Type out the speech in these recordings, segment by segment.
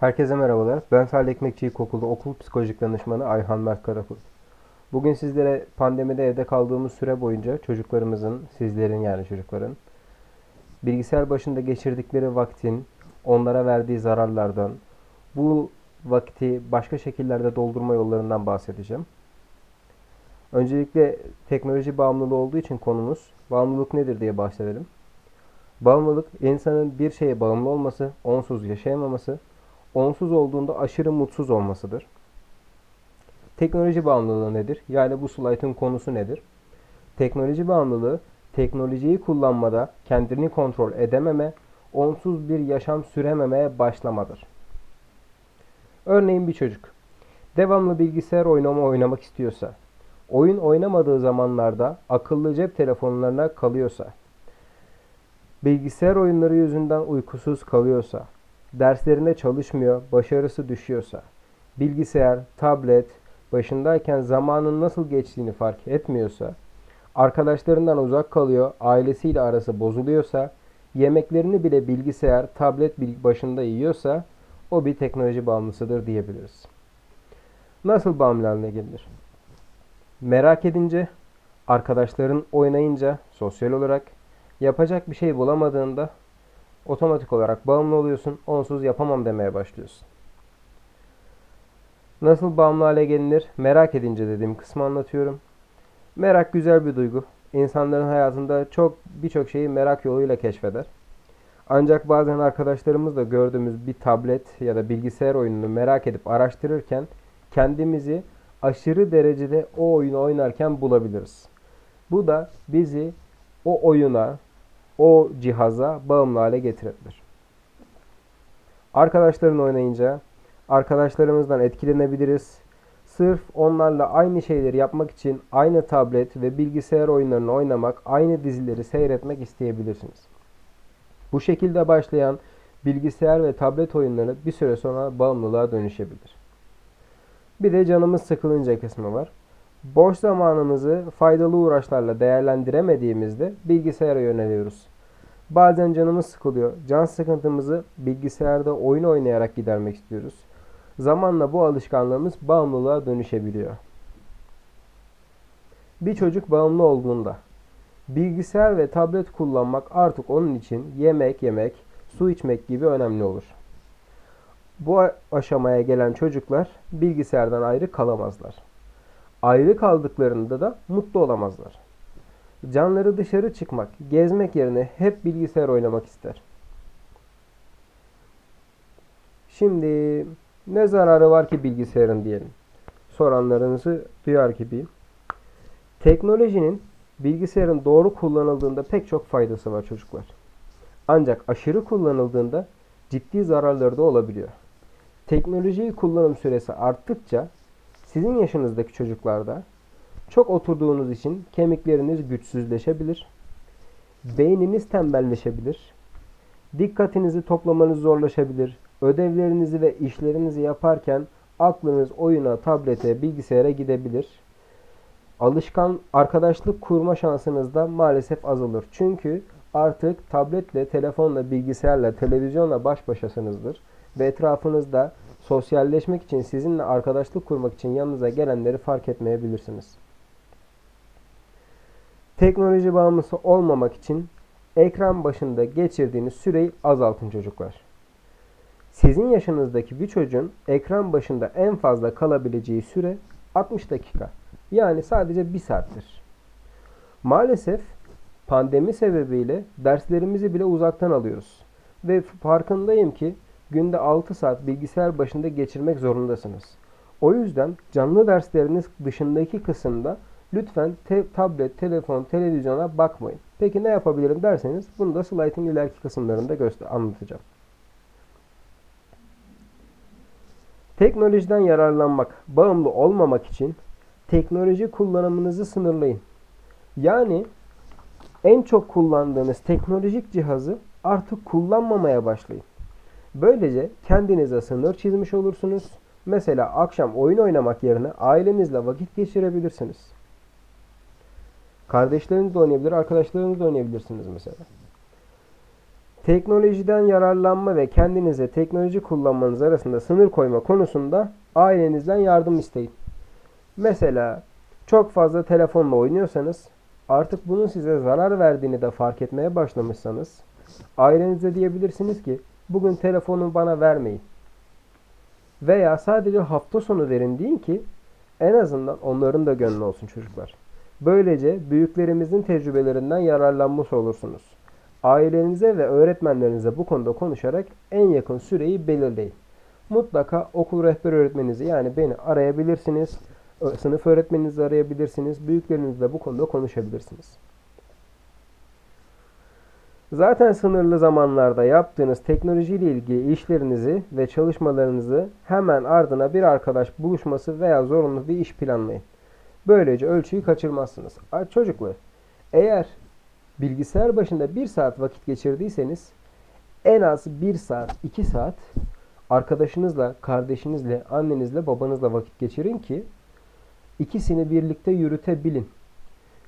Herkese merhabalar. Ben Salih Ekmekçi İlkokulu Okul Psikolojik Danışmanı Ayhan Mert Karakurt. Bugün sizlere pandemide evde kaldığımız süre boyunca çocuklarımızın, sizlerin yani çocukların bilgisayar başında geçirdikleri vaktin onlara verdiği zararlardan, bu vakti başka şekillerde doldurma yollarından bahsedeceğim. Öncelikle teknoloji bağımlılığı olduğu için konumuz bağımlılık nedir diye bahsedelim. Bağımlılık insanın bir şeye bağımlı olması, onsuz yaşayamaması, onsuz olduğunda aşırı mutsuz olmasıdır. Teknoloji bağımlılığı nedir? Yani bu slaytın konusu nedir? Teknoloji bağımlılığı, teknolojiyi kullanmada kendini kontrol edememe, onsuz bir yaşam sürememeye başlamadır. Örneğin bir çocuk devamlı bilgisayar oynama oynamak istiyorsa, oyun oynamadığı zamanlarda akıllı cep telefonlarına kalıyorsa, bilgisayar oyunları yüzünden uykusuz kalıyorsa, derslerinde çalışmıyor, başarısı düşüyorsa, bilgisayar, tablet başındayken zamanın nasıl geçtiğini fark etmiyorsa, arkadaşlarından uzak kalıyor, ailesiyle arası bozuluyorsa, yemeklerini bile bilgisayar, tablet başında yiyorsa o bir teknoloji bağımlısıdır diyebiliriz. Nasıl bağımlı haline gelir? Merak edince, arkadaşların oynayınca, sosyal olarak yapacak bir şey bulamadığında otomatik olarak bağımlı oluyorsun. Onsuz yapamam demeye başlıyorsun. Nasıl bağımlı hale gelinir? Merak edince dediğim kısmı anlatıyorum. Merak güzel bir duygu. İnsanların hayatında çok birçok şeyi merak yoluyla keşfeder. Ancak bazen arkadaşlarımızla gördüğümüz bir tablet ya da bilgisayar oyununu merak edip araştırırken kendimizi aşırı derecede o oyunu oynarken bulabiliriz. Bu da bizi o oyuna, o cihaza bağımlı hale getirebilir. Arkadaşların oynayınca arkadaşlarımızdan etkilenebiliriz. Sırf onlarla aynı şeyleri yapmak için aynı tablet ve bilgisayar oyunlarını oynamak, aynı dizileri seyretmek isteyebilirsiniz. Bu şekilde başlayan bilgisayar ve tablet oyunları bir süre sonra bağımlılığa dönüşebilir. Bir de canımız sıkılınca kısmı var. Boş zamanımızı faydalı uğraşlarla değerlendiremediğimizde bilgisayara yöneliyoruz. Bazen canımız sıkılıyor. Can sıkıntımızı bilgisayarda oyun oynayarak gidermek istiyoruz. Zamanla bu alışkanlığımız bağımlılığa dönüşebiliyor. Bir çocuk bağımlı olduğunda bilgisayar ve tablet kullanmak artık onun için yemek yemek, su içmek gibi önemli olur. Bu aşamaya gelen çocuklar bilgisayardan ayrı kalamazlar. Ayrı kaldıklarında da mutlu olamazlar. Canları dışarı çıkmak, gezmek yerine hep bilgisayar oynamak ister. Şimdi ne zararı var ki bilgisayarın diyelim. Soranlarınızı duyar gibiyim. Teknolojinin bilgisayarın doğru kullanıldığında pek çok faydası var çocuklar. Ancak aşırı kullanıldığında ciddi zararları da olabiliyor. Teknolojiyi kullanım süresi arttıkça sizin yaşınızdaki çocuklarda çok oturduğunuz için kemikleriniz güçsüzleşebilir. Beyniniz tembelleşebilir. Dikkatinizi toplamanız zorlaşabilir. Ödevlerinizi ve işlerinizi yaparken aklınız oyuna, tablete, bilgisayara gidebilir. Alışkan arkadaşlık kurma şansınız da maalesef azalır. Çünkü artık tabletle, telefonla, bilgisayarla, televizyonla baş başasınızdır. Ve etrafınızda sosyalleşmek için, sizinle arkadaşlık kurmak için yanınıza gelenleri fark etmeyebilirsiniz. Teknoloji bağımlısı olmamak için ekran başında geçirdiğiniz süreyi azaltın çocuklar. Sizin yaşınızdaki bir çocuğun ekran başında en fazla kalabileceği süre 60 dakika. Yani sadece 1 saattir. Maalesef pandemi sebebiyle derslerimizi bile uzaktan alıyoruz. Ve farkındayım ki günde 6 saat bilgisayar başında geçirmek zorundasınız. O yüzden canlı dersleriniz dışındaki kısımda lütfen te tablet, telefon, televizyona bakmayın. Peki ne yapabilirim derseniz bunu da slaytın ileriki kısımlarında göster anlatacağım. Teknolojiden yararlanmak, bağımlı olmamak için teknoloji kullanımınızı sınırlayın. Yani en çok kullandığınız teknolojik cihazı artık kullanmamaya başlayın. Böylece kendinize sınır çizmiş olursunuz. Mesela akşam oyun oynamak yerine ailenizle vakit geçirebilirsiniz. Kardeşleriniz de oynayabilir, arkadaşlarınız da oynayabilirsiniz mesela. Teknolojiden yararlanma ve kendinize teknoloji kullanmanız arasında sınır koyma konusunda ailenizden yardım isteyin. Mesela çok fazla telefonla oynuyorsanız artık bunun size zarar verdiğini de fark etmeye başlamışsanız ailenize diyebilirsiniz ki bugün telefonu bana vermeyin. Veya sadece hafta sonu verin deyin ki en azından onların da gönlü olsun çocuklar. Böylece büyüklerimizin tecrübelerinden yararlanmış olursunuz. Ailenize ve öğretmenlerinize bu konuda konuşarak en yakın süreyi belirleyin. Mutlaka okul rehber öğretmeninizi yani beni arayabilirsiniz. Sınıf öğretmeninizi arayabilirsiniz. Büyüklerinizle bu konuda konuşabilirsiniz. Zaten sınırlı zamanlarda yaptığınız teknolojiyle ilgili işlerinizi ve çalışmalarınızı hemen ardına bir arkadaş buluşması veya zorunlu bir iş planlayın. Böylece ölçüyü kaçırmazsınız. Çocuklar, eğer bilgisayar başında bir saat vakit geçirdiyseniz en az bir saat, iki saat arkadaşınızla, kardeşinizle, annenizle, babanızla vakit geçirin ki ikisini birlikte yürütebilin.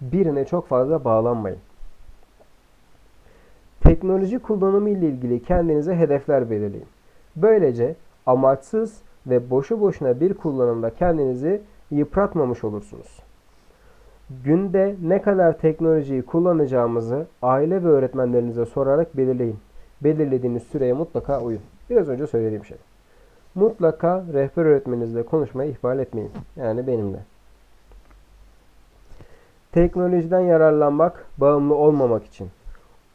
Birine çok fazla bağlanmayın. Teknoloji kullanımı ile ilgili kendinize hedefler belirleyin. Böylece amaçsız ve boşu boşuna bir kullanımda kendinizi yıpratmamış olursunuz. Günde ne kadar teknolojiyi kullanacağımızı aile ve öğretmenlerinize sorarak belirleyin. Belirlediğiniz süreye mutlaka uyun. Biraz önce söylediğim şey. Mutlaka rehber öğretmeninizle konuşmayı ihmal etmeyin. Yani benimle. Teknolojiden yararlanmak, bağımlı olmamak için.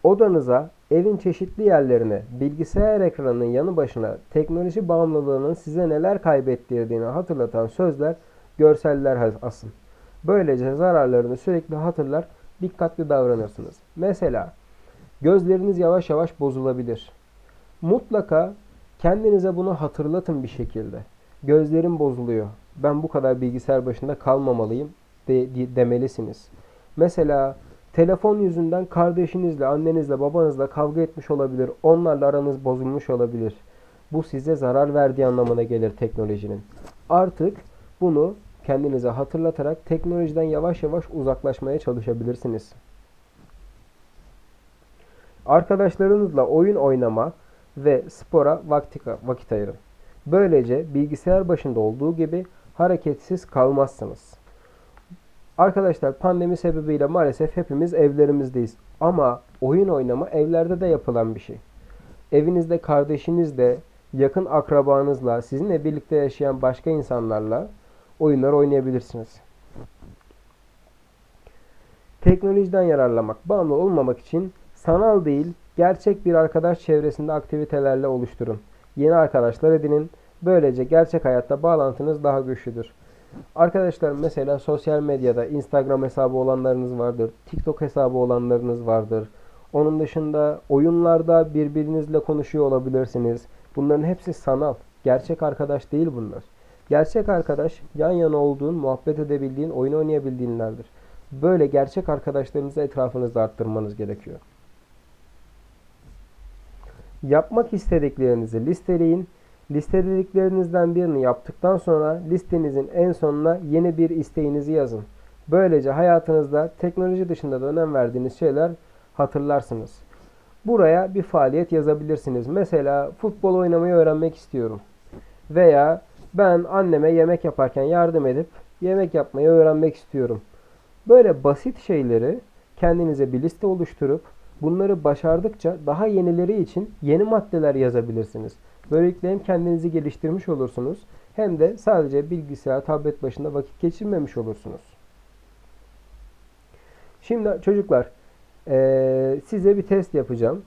Odanıza, evin çeşitli yerlerine, bilgisayar ekranının yanı başına teknoloji bağımlılığının size neler kaybettirdiğini hatırlatan sözler, görseller asın. Böylece zararlarını sürekli hatırlar, dikkatli davranırsınız. Mesela gözleriniz yavaş yavaş bozulabilir. Mutlaka kendinize bunu hatırlatın bir şekilde. Gözlerim bozuluyor. Ben bu kadar bilgisayar başında kalmamalıyım de, de, demelisiniz. Mesela telefon yüzünden kardeşinizle, annenizle, babanızla kavga etmiş olabilir. Onlarla aranız bozulmuş olabilir. Bu size zarar verdiği anlamına gelir teknolojinin. Artık bunu kendinize hatırlatarak teknolojiden yavaş yavaş uzaklaşmaya çalışabilirsiniz. Arkadaşlarınızla oyun oynama ve spora vakit ayırın. Böylece bilgisayar başında olduğu gibi hareketsiz kalmazsınız. Arkadaşlar pandemi sebebiyle maalesef hepimiz evlerimizdeyiz. Ama oyun oynama evlerde de yapılan bir şey. Evinizde kardeşinizle, yakın akrabanızla, sizinle birlikte yaşayan başka insanlarla oyunlar oynayabilirsiniz. Teknolojiden yararlamak, bağımlı olmamak için sanal değil, gerçek bir arkadaş çevresinde aktivitelerle oluşturun. Yeni arkadaşlar edinin. Böylece gerçek hayatta bağlantınız daha güçlüdür. Arkadaşlar mesela sosyal medyada Instagram hesabı olanlarınız vardır. TikTok hesabı olanlarınız vardır. Onun dışında oyunlarda birbirinizle konuşuyor olabilirsiniz. Bunların hepsi sanal. Gerçek arkadaş değil bunlar. Gerçek arkadaş yan yana olduğun, muhabbet edebildiğin, oyun oynayabildiğinlerdir. Böyle gerçek arkadaşlarınızı etrafınızda arttırmanız gerekiyor. Yapmak istediklerinizi listeleyin. Listelediklerinizden birini yaptıktan sonra listenizin en sonuna yeni bir isteğinizi yazın. Böylece hayatınızda teknoloji dışında da önem verdiğiniz şeyler hatırlarsınız. Buraya bir faaliyet yazabilirsiniz. Mesela futbol oynamayı öğrenmek istiyorum. Veya ben anneme yemek yaparken yardım edip yemek yapmayı öğrenmek istiyorum. Böyle basit şeyleri kendinize bir liste oluşturup bunları başardıkça daha yenileri için yeni maddeler yazabilirsiniz. Böylelikle hem kendinizi geliştirmiş olursunuz hem de sadece bilgisayar, tablet başında vakit geçirmemiş olursunuz. Şimdi çocuklar size bir test yapacağım.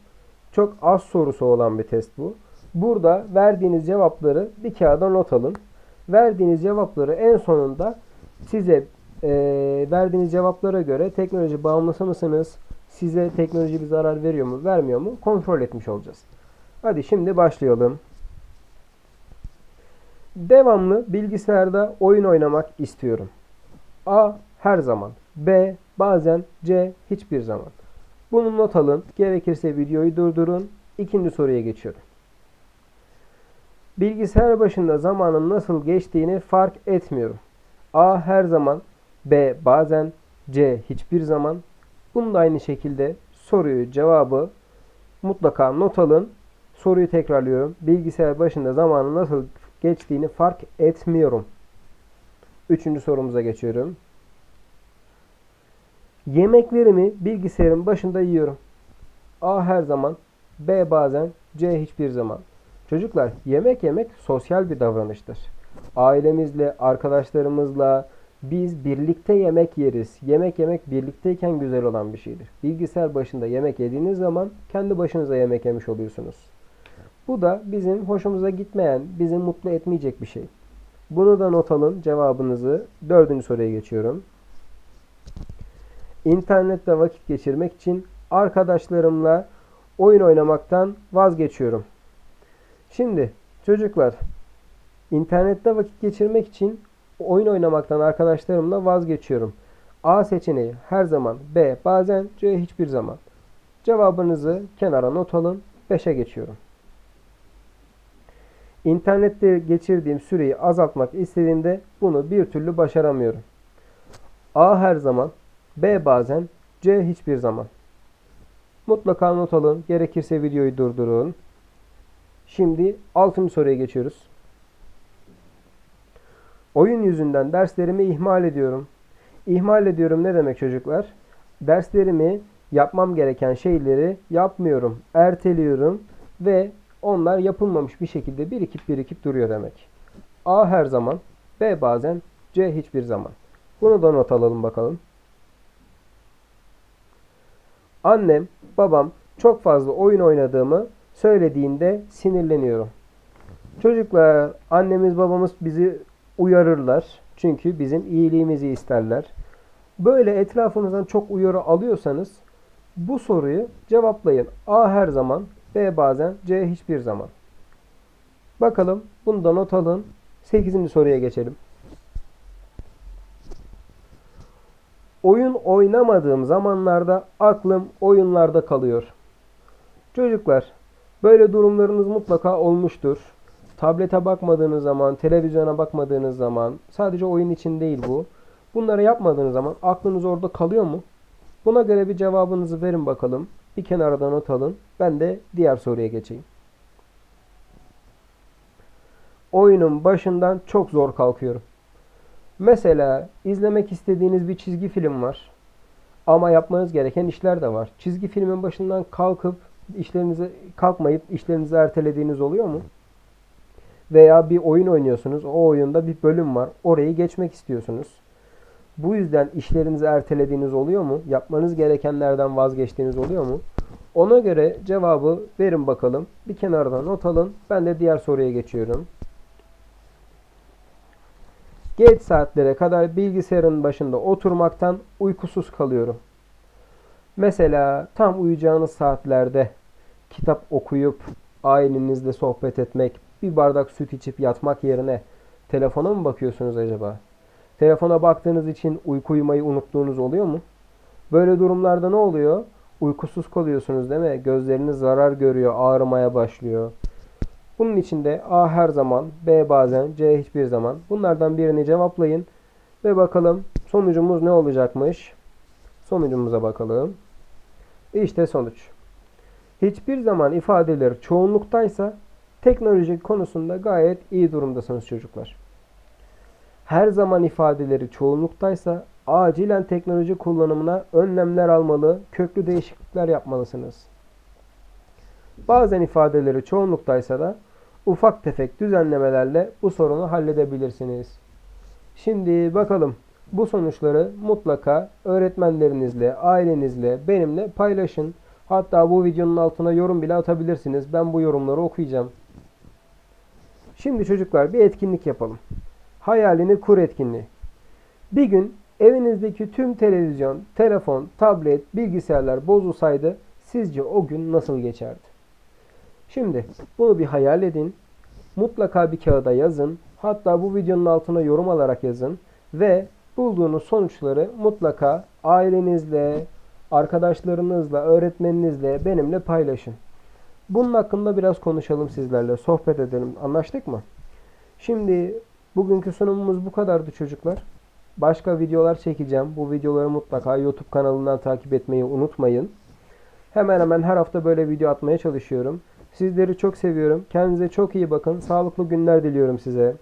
Çok az sorusu olan bir test bu. Burada verdiğiniz cevapları bir kağıda not alın. Verdiğiniz cevapları en sonunda size e, verdiğiniz cevaplara göre teknoloji bağımlısı mısınız? Size teknoloji bir zarar veriyor mu, vermiyor mu? Kontrol etmiş olacağız. Hadi şimdi başlayalım. Devamlı bilgisayarda oyun oynamak istiyorum. A. Her zaman. B. Bazen. C. Hiçbir zaman. Bunu not alın. Gerekirse videoyu durdurun. İkinci soruya geçiyorum. Bilgisayar başında zamanın nasıl geçtiğini fark etmiyorum. A. Her zaman. B. Bazen. C. Hiçbir zaman. Bunu da aynı şekilde soruyu cevabı mutlaka not alın. Soruyu tekrarlıyorum. Bilgisayar başında zamanın nasıl geçtiğini fark etmiyorum. Üçüncü sorumuza geçiyorum. Yemeklerimi bilgisayarın başında yiyorum. A her zaman, B bazen, C hiçbir zaman. Çocuklar yemek yemek sosyal bir davranıştır. Ailemizle, arkadaşlarımızla biz birlikte yemek yeriz. Yemek yemek birlikteyken güzel olan bir şeydir. Bilgisayar başında yemek yediğiniz zaman kendi başınıza yemek yemiş oluyorsunuz. Bu da bizim hoşumuza gitmeyen, bizi mutlu etmeyecek bir şey. Bunu da not alın cevabınızı. Dördüncü soruya geçiyorum. İnternette vakit geçirmek için arkadaşlarımla oyun oynamaktan vazgeçiyorum. Şimdi çocuklar internette vakit geçirmek için oyun oynamaktan arkadaşlarımla vazgeçiyorum. A seçeneği her zaman, B bazen, C hiçbir zaman. Cevabınızı kenara not alın. 5'e geçiyorum. İnternette geçirdiğim süreyi azaltmak istediğimde bunu bir türlü başaramıyorum. A her zaman, B bazen, C hiçbir zaman. Mutlaka not alın. Gerekirse videoyu durdurun. Şimdi 6. soruya geçiyoruz. Oyun yüzünden derslerimi ihmal ediyorum. İhmal ediyorum ne demek çocuklar? Derslerimi yapmam gereken şeyleri yapmıyorum, erteliyorum ve onlar yapılmamış bir şekilde birikip birikip duruyor demek. A her zaman, B bazen, C hiçbir zaman. Bunu da not alalım bakalım. Annem, babam çok fazla oyun oynadığımı söylediğinde sinirleniyorum. Çocuklar, annemiz babamız bizi uyarırlar. Çünkü bizim iyiliğimizi isterler. Böyle etrafınızdan çok uyarı alıyorsanız bu soruyu cevaplayın. A her zaman, B bazen, C hiçbir zaman. Bakalım bunu da not alın. 8. soruya geçelim. Oyun oynamadığım zamanlarda aklım oyunlarda kalıyor. Çocuklar, böyle durumlarınız mutlaka olmuştur. Tablete bakmadığınız zaman, televizyona bakmadığınız zaman, sadece oyun için değil bu. Bunları yapmadığınız zaman aklınız orada kalıyor mu? Buna göre bir cevabınızı verin bakalım. Bir kenarda not alın. Ben de diğer soruya geçeyim. Oyunun başından çok zor kalkıyorum. Mesela izlemek istediğiniz bir çizgi film var. Ama yapmanız gereken işler de var. Çizgi filmin başından kalkıp işlerinizi kalkmayıp işlerinizi ertelediğiniz oluyor mu? Veya bir oyun oynuyorsunuz. O oyunda bir bölüm var. Orayı geçmek istiyorsunuz. Bu yüzden işlerinizi ertelediğiniz oluyor mu? Yapmanız gerekenlerden vazgeçtiğiniz oluyor mu? Ona göre cevabı verin bakalım. Bir kenarda not alın. Ben de diğer soruya geçiyorum. Geç saatlere kadar bilgisayarın başında oturmaktan uykusuz kalıyorum. Mesela tam uyuyacağınız saatlerde kitap okuyup ailenizle sohbet etmek, bir bardak süt içip yatmak yerine telefona mı bakıyorsunuz acaba? Telefona baktığınız için uyku uyumayı unuttuğunuz oluyor mu? Böyle durumlarda ne oluyor? Uykusuz kalıyorsunuz değil mi? Gözleriniz zarar görüyor, ağrımaya başlıyor. Bunun için de A her zaman, B bazen, C hiçbir zaman. Bunlardan birini cevaplayın. Ve bakalım sonucumuz ne olacakmış? Sonucumuza bakalım. İşte sonuç. Hiçbir zaman ifadeleri çoğunluktaysa teknoloji konusunda gayet iyi durumdasınız çocuklar. Her zaman ifadeleri çoğunluktaysa acilen teknoloji kullanımına önlemler almalı, köklü değişiklikler yapmalısınız. Bazen ifadeleri çoğunluktaysa da ufak tefek düzenlemelerle bu sorunu halledebilirsiniz. Şimdi bakalım bu sonuçları mutlaka öğretmenlerinizle, ailenizle, benimle paylaşın. Hatta bu videonun altına yorum bile atabilirsiniz. Ben bu yorumları okuyacağım. Şimdi çocuklar bir etkinlik yapalım. Hayalini kur etkinliği. Bir gün evinizdeki tüm televizyon, telefon, tablet, bilgisayarlar bozulsaydı sizce o gün nasıl geçerdi? Şimdi bunu bir hayal edin. Mutlaka bir kağıda yazın. Hatta bu videonun altına yorum alarak yazın. Ve bulduğunuz sonuçları mutlaka ailenizle, arkadaşlarınızla, öğretmeninizle, benimle paylaşın. Bunun hakkında biraz konuşalım sizlerle, sohbet edelim. Anlaştık mı? Şimdi bugünkü sunumumuz bu kadardı çocuklar. Başka videolar çekeceğim. Bu videoları mutlaka YouTube kanalından takip etmeyi unutmayın. Hemen hemen her hafta böyle video atmaya çalışıyorum. Sizleri çok seviyorum. Kendinize çok iyi bakın. Sağlıklı günler diliyorum size.